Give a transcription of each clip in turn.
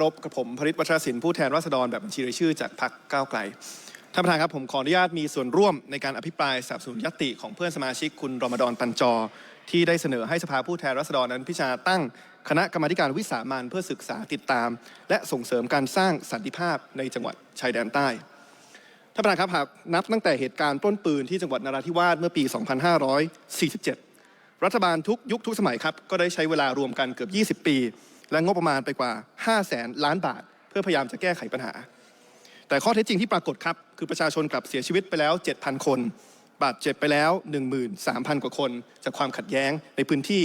รบกับผมพริตวัชรศิลป์ผู้แทนราษฎรแบบบัญชีรายชื่อจากพรรคก้าวไกลท่านประธานครับผมขออนุญาตมีส่วนร่วมในการอภิปรายสนับสนุนยติของเพื่อนสมาชิกคุณรอมฎอนปัญจอ ที่ได้เสนอให้สภาผู้แทนราษฎรนั้นพิจารณาตั้ง คณะกรรมาการวิสามันเพื่อศึกษาติดตาม และส่งเสริมการสร้างสันติภาพในจังหวัดชายแดนใต้ท่านประธานครับหากนับตั้งแต่เหตุการณ์ปล้นปืนที่จังหวัดนราธิวาสเมื่อปี 2547 รัฐบาลทุกยุคทุกสมัยครับก็ได้ใช้เวลารวมกันเกือบ 20 ปี และงบประมาณไปกว่า 5 แสนล้านบาท เพื่อพยายามจะแก้ไขปัญหา แต่ข้อเท็จจริงที่ปรากฏครับ คือประชาชนกลับเสียชีวิตไปแล้ว 7,000 คน บาดเจ็บไปแล้ว 13,000 กว่าคน จากความขัดแย้งในพื้นที่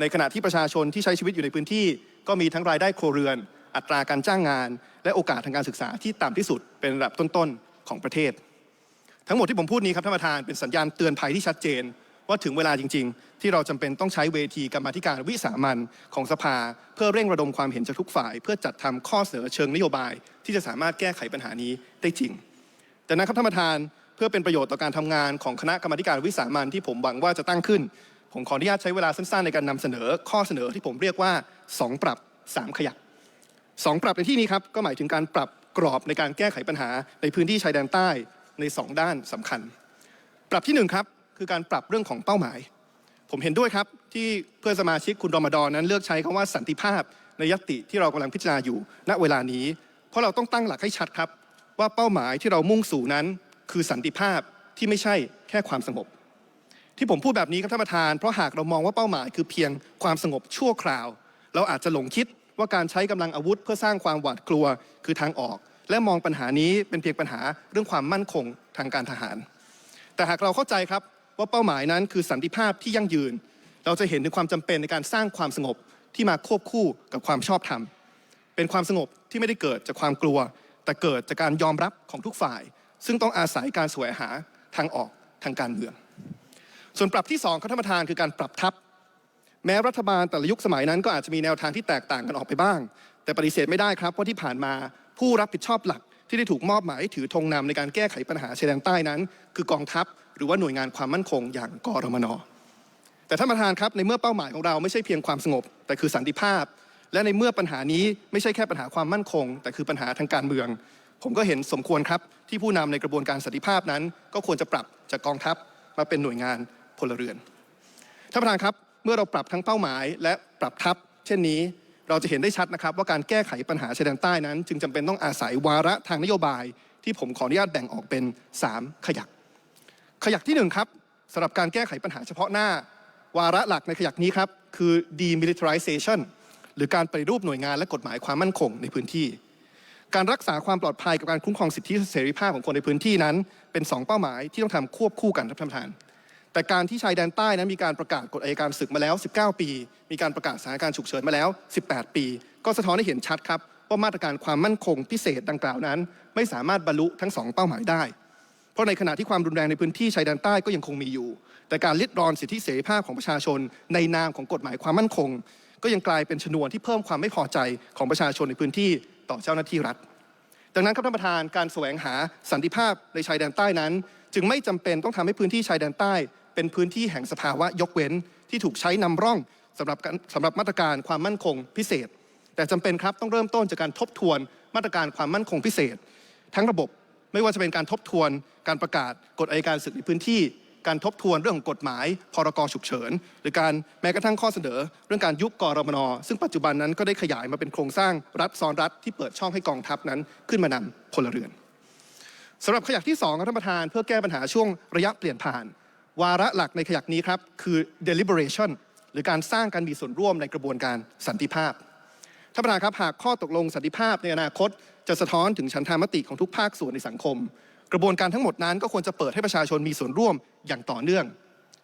ในขณะที่ประชาชนที่ใช้ชีวิตอยู่ในพื้นที่ ก็มีทั้งรายได้ครัวเรือน อัตราการจ้างงาน และโอกาสทางการศึกษาที่ต่ำที่สุดเป็นระดับต้นๆของประเทศ ทั้งหมดที่ผมพูดนี้ครับท่านประธานเป็นสัญญาณเตือนภัยที่ชัดเจน ว่าถึงเวลาจริง ๆ ที่เราจำเป็นต้องใช้เวทีกรรมธิการวิสามันของสภา เพื่อเร่งระดมความเห็นจากทุกฝ่าย เพื่อจัดทำข้อเสนอเชิงนโยบาย ที่จะสามารถแก้ไขปัญหานี้ได้จริงแต่นะครับท่านประธานเพื่อเป็นประโยชน์ต่อการทำงานของคณะกรรมธิการวิสามันที่ผมหวังว่าจะตั้งขึ้น ผมขออนุญาตใช้เวลาสั้นๆในการนำเสนอข้อเสนอที่ผมเรียกว่า 2 ปรับ 3 ขยักสองปรับในที่นี้ครับก็หมายถึงการปรับกรอบในการแก้ไขปัญหาในพื้นที่ชายแดนใต้ใน 2 ด้านสำคัญ ปรับที่หนึ่งครับ คือการปรับเรื่องของเป้าหมาย ผมเห็นด้วยครับที่เพื่อนสมาชิกคุณรอมฎอนนั้นเลือกใช้คำว่าสันติภาพในยติที่เรากำลังพิจารณาอยู่ ณเวลานี้ เพราะเราต้องตั้งหลักให้ชัดครับ ว่าเป้าหมายที่เรามุ่งสู่นั้น คือสันติภาพที่ไม่ใช่แค่ความสงบ ที่ผมพูดแบบนี้ครับท่านประธาน เพราะหากเรามองว่าเป้าหมายคือเพียงความสงบชั่วคราว เราอาจจะหลงคิดว่าการใช้กำลังอาวุธ เพื่อสร้างความหวาดกลัวคือทางออก และมองปัญหานี้เป็นเพียงปัญหาเรื่องความมั่นคงทางการทหาร แต่หากเราเข้าใจครับ ว่าเป้าหมายนั้นคือสันติภาพที่ยั่งยืน เราจะเห็นถึงความจำเป็นในการสร้างความสงบที่มาควบคู่กับความชอบธรรม เป็นความสงบที่ไม่ได้เกิดจากความกลัว แต่เกิดจากการยอมรับของทุกฝ่าย ซึ่งต้องอาศัยการแสวงหาทางออกทางการเมือง ส่วนปรับที่2ครับท่านประธานคือการปรับทัพแม้รัฐบาลแต่ละยุคสมัยนั้นก็อาจจะมีแนวทางที่แตกต่างกันออกไปบ้าง แต่ปฏิเสธไม่ได้ครับว่าที่ผ่านมาผู้รับผิดชอบหลักที่ได้ถูกมอบหมายถือธงนำในการแก้ไขปัญหาชายแดนใต้นั้น คือกองทัพ หรือว่าหน่วยงานความมั่นคงอย่างกรมนแต่ท่านประธานครับในเมื่อเป้าหมายของเราไม่ใช่เพียงความสงบ แต่คือสันติภาพ และในเมื่อปัญหานี้ไม่ใช่แค่ปัญหาความมั่นคง แต่คือปัญหาทางการเมือง ผมก็เห็นสมควรครับ ที่ผู้นำในกระบวนการสันติภาพนั้น ก็ควรจะปรับจากกองทัพมาเป็นหน่วยงานพลเรือนท่านประธานครับเมื่อเราปรับทั้งเป้าหมาย และปรับทัพ เช่นนี้เราจะเห็นได้ชัดนะครับ ว่าการแก้ไขปัญหาชายแดนใต้นั้น จึงจำเป็นต้องอาศัยวาระทางนโยบาย ที่ผมขออนุญาตแบ่งออกเป็น 3 ขยัก ขยักที่1ครับสำหรับการแก้ไขปัญหาเฉพาะหน้า วาระหลักในขยักนี้ครับ คือ demilitarization หรือการปฏิรูปหน่วยงานและกฎหมายความมั่นคงในพื้นที่ การรักษาความปลอดภัยกับการคุ้มครองสิทธิเสรีภาพของคนในพื้นที่นั้น เป็น 2 เป้าหมายที่ต้องทำควบคู่กันครับท่านประธาน แต่การที่ชายแดนใต้นั้นมีการประกาศกฎอัยการศึกมาแล้ว 19 ปี มีการประกาศสถานการณ์ฉุกเฉินมาแล้ว 18 ปี ก็สะท้อนให้เห็นชัดครับว่ามาตรการความมั่นคงพิเศษดังกล่าวนั้น ไม่สามารถบรรลุทั้งสองเป้าหมายได้ เพราะในขณะที่ความรุนแรงในพื้นที่ชายแดนใต้ก็ยังคงมีอยู่ แต่การลิดรอนสิทธิเสรีภาพของประชาชน ในนามของกฎหมายความมั่นคง ก็ยังกลายเป็นชนวนที่เพิ่มความไม่พอใจของประชาชนในพื้นที่ต่อเจ้าหน้าที่รัฐ ดังนั้นครับท่านประธานการแสวงหาสันติภาพในชายแดนใต้นั้น จึงไม่จำเป็นต้องทำให้พื้นที่ชายแดนใต้ เป็นพื้นที่แห่งสภาวะยกเว้น ที่ถูกใช้นำร่องสำหรับสำหรับมาตรการความมั่นคงพิเศษ แต่จำเป็นครับต้องเริ่มต้นจากการทบทวนมาตรการความมั่นคงพิเศษ ทั้งระบบ ไม่ว่าจะเป็นการทบทวนการประกาศกฎอัยการศึกในพื้นที่ การทบทวนเรื่องของกฎหมาย พรกฉุกเฉิน หรือการแม้กระทั่งข้อเสนอ เรื่องการยุบกรมน ซึ่งปัจจุบันนั้นก็ได้ขยายมาเป็นโครงสร้างรัฐซ้อนรัฐที่เปิดช่องให้กองทัพนั้นขึ้นมานำพลเรือนสำหรับขยักที่2ครับท่านประธานเพื่อแก้ปัญหาช่วงระยะเปลี่ยนผ่าน วาระหลักในขยักนี้ครับคือ deliberation หรือการสร้างการมีส่วนร่วมในกระบวนการสันติภาพท่านประธานครับหากข้อตกลงสันติภาพในอนาคต จะสะท้อนถึงฉันทามติของทุกภาคส่วนในสังคม กระบวนการทั้งหมดนั้นก็ควรจะเปิดให้ประชาชนมีส่วนร่วมอย่างต่อเนื่อง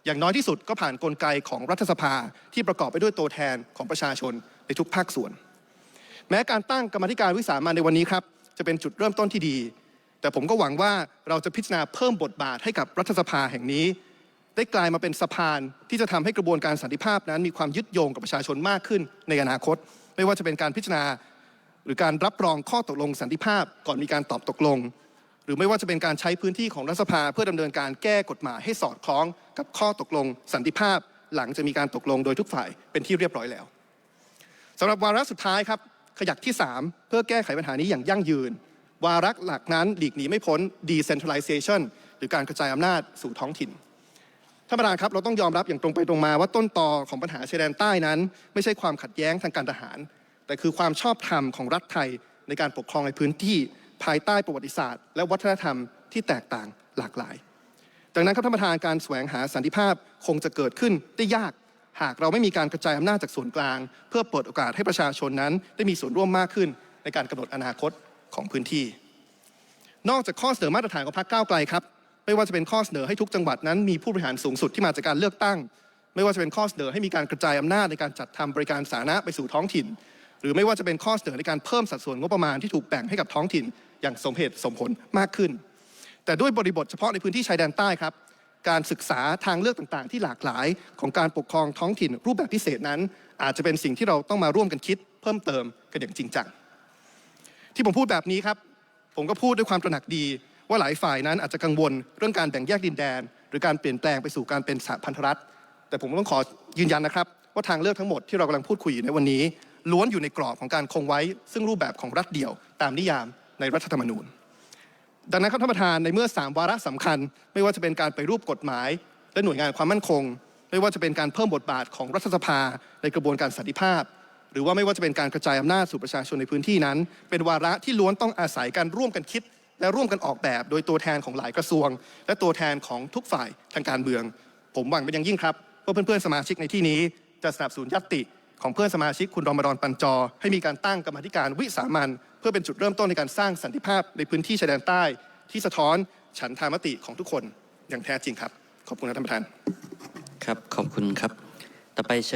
อย่างน้อยที่สุดก็ผ่านนกลไกของรัฐสภาที่ประกอบไปด้วยตัวแทนของประชาชนในทุกภาคส่วน แม้การตั้งกรรมธิการวิสามันในวันนี้ครับจะเป็นจุดเริ่มต้นที่ดี แต่ผมก็หวังว่าเราจะพิจารณาเพิ่มบทบาทให้กับรัฐสภาแห่งนี้ ได้กลายมาเป็นสะพานที่จะทำให้กระบวนการสันติภาพนั้น มีความยึดโยงกับประชาชนมากขึ้นในอนาคต ไม่ว่าจะเป็นการพิจารณา หรือการรับรองข้อตกลงสันติภาพก่อนมีการตอบตกลง หรือไม่ว่าจะเป็นการใช้พื้นที่ของรัฐสภาเพื่อดำเนินการแก้กฎหมายให้สอดคล้องกับข้อตกลง สันติภาพ หลังจะมีการตกลงโดยทุกฝ่ายเป็นที่เรียบร้อยแล้วสำหรับวาระสุดท้ายครับขยักที่ 3 เพื่อแก้ไขปัญหานี้อย่างยั่งยืน วาระหลักนั้นหลีกหนีไม่พ้น decentralization หรือการกระจายอำนาจสู่ท้องถิ่นท่านประธานครับเราต้องยอมรับอย่างตรงไปตรงมาว่าต้นตอของปัญหาชายแดนใต้นั้น ไม่ใช่ความขัดแย้งทางการทหาร แต่คือความชอบธรรมของรัฐไทยในการปกครองในพื้นที่ภายใต้ประวัติศาสตร์ และวัฒนธรรมที่แตกต่างหลากหลายดังนั้นครับท่านประธานการแสวงหาสันติภาพคงจะเกิดขึ้นได้ยากหากเราไม่มีการกระจายอำนาจจากส่วนกลาง เพื่อเปิดโอกาสให้ประชาชนนั้น ได้มีส่วนร่วมมากขึ้น ในการกำหนดอนาคตของพื้นที่ นอกจากข้อเสนอมาตรฐานของพรรคก้าวไกลครับไม่ว่าจะเป็นข้อเสนอให้ทุกจังหวัดนั้นมีผู้บริหารสูงสุดที่มาจากการเลือกตั้ง ไม่ว่าจะเป็นข้อเสนอให้มีการกระจายอำนาจในการจัดทำบริการสาธารณะไปสู่ท้องถิ่น หรือไม่ว่าจะเป็นข้อเสนอในการเพิ่มสัดส่วนงบประมาณที่ถูกแบ่งให้กับท้องถิ่นอย่างสมเหตุสมผลมากขึ้น แต่ด้วยบริบทเฉพาะในพื้นที่ชายแดนใต้ครับ การศึกษาทางเลือกต่างๆ ที่หลากหลายของการปกครองท้องถิ่นรูปแบบพิเศษนั้น อาจจะเป็นสิ่งที่เราต้องมาร่วมกันคิด เพิ่มเติมกันอย่างจริงจังที่ผมพูดแบบนี้ครับ ผมก็พูดด้วยความตระหนักดี ว่าหลายฝ่ายนั้นอาจจะกังวลเรื่องการแบ่งแยกดินแดน หรือการเปลี่ยนแปลงไปสู่การเป็นสหพันธรัฐ แต่ผมต้องขอยืนยันนะครับ ว่าทางเลือกทั้งหมดที่เรากำลังพูดคุยอยู่ในวันนี้ ล้วนอยู่ในกรอบของการคงไว้ ซึ่งรูปแบบของรัฐเดี่ยวตามนิยามในรัฐธรรมนูญ ดังนั้นครับท่านประธานในเมื่อ 3 วาระสำคัญ ไม่ว่าจะเป็นการไปรูปกฎหมาย และหน่วยงานความมั่นคง ไม่ว่าจะเป็นการเพิ่มบทบาทของรัฐสภา ในกระบวนการสันติภาพ หรือว่าไม่ว่าจะเป็นการกระจายอำนาจสู่ประชาชนในพื้นที่นั้น เป็นวาระที่ล้วนต้องอาศัยการร่วมกันคิด และร่วมกันออกแบบ โดยตัวแทนของหลายกระทรวง และตัวแทนของทุกฝ่ายทางการเมือง ผมหวังเป็นอย่างยิ่งครับว่าเพื่อนๆสมาชิกในที่นี้จะสนับสนุนยัตติ ของเพื่อนสมาชิกคุณรอมรอนปันจอ ให้มีการตั้งกรรมธิการวิสามันเพื่อเป็นจุดเริ่มต้นในการสร้างสันติภาพในพื้นที่ชายแดนใต้ ที่สะท้อนฉันทามติของทุกคนอย่างแท้จริงครับ ขอบคุณครับท่านประธาน ครับ ขอบคุณครับ ต่อไปเชิญ